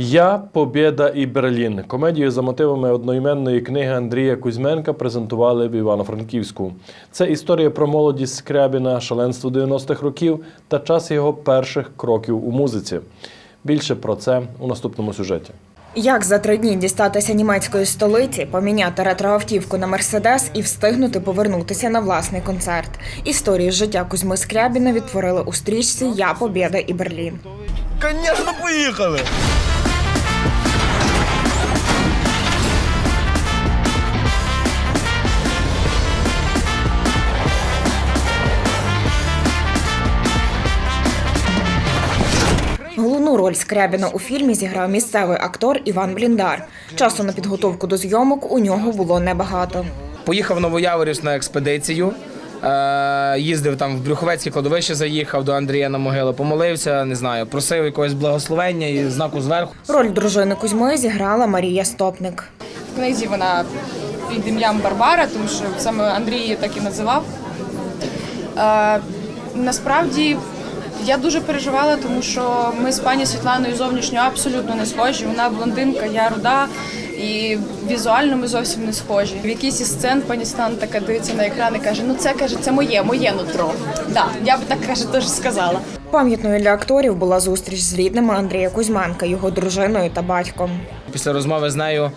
Я, Побєда і Берлін. Комедію за мотивами одноіменної книги Андрія Кузьменка презентували в Івано-Франківську. Це історія про молодість Скрябіна, шаленство 90-х років та час його перших кроків у музиці. Більше про це у наступному сюжеті. Як за три дні дістатися німецької столиці, поміняти ретроавтівку на мерседес і встигнути повернутися на власний концерт? Історію життя Кузьми Скрябіна відтворили у стрічці Я Побєда і Берлін. Конечно, поїхали! Головну роль Скрябіна у фільмі зіграв місцевий актор Іван Бліндар. Часу на підготовку до зйомок у нього було небагато. Поїхав в Новояворівськ на експедицію. Е, їздив там в Брюховецьке кладовище, заїхав до Андрія на могилу, помолився, не знаю, просив якогось благословення і знаку зверху. Роль дружини Кузьми зіграла Марія Стопник. В книзі вона під ім'ям Барбара, тому що саме Андрій її так і називав. Е, насправді я дуже переживала, тому що ми з пані Світланою зовнішньо абсолютно не схожі. Вона блондинка, я руда, і візуально ми зовсім не схожі. В якійсь із сцен пані Світлана така дивиться на екран і каже: ну це каже, це моє, моє нутро. Да, я б так каже, теж сказала. Пам'ятною для акторів була зустріч з рідними Андрія Кузьменка, його дружиною та батьком. Після розмови з нею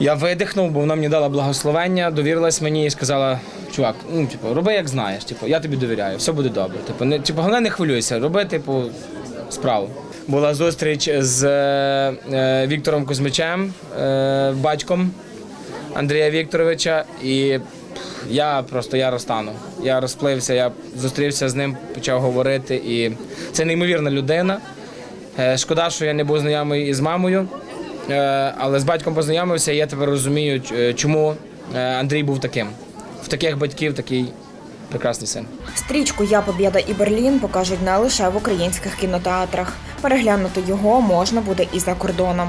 я видихнув, бо вона мені дала благословення, довірилась мені і сказала: чувак, ну типу, роби як знаєш, типу, я тобі довіряю, все буде добре. Типу, не типу, головне не хвилюйся, роби типу справу. Була зустріч з е, е, Віктором Кузьмичем, е, батьком Андрія Вікторовича, і я просто я розтанув. Я розплився, я зустрівся з ним, почав говорити. І це неймовірна людина. Е, Шкода, що я не був знайомий із мамою, але з батьком познайомився, і я тепер розумію, чому е, Андрій був таким. В таких батьків такий прекрасний син. Стрічку Я Побєда і Берлін покажуть не лише в українських кінотеатрах. Переглянути його можна буде і за кордоном.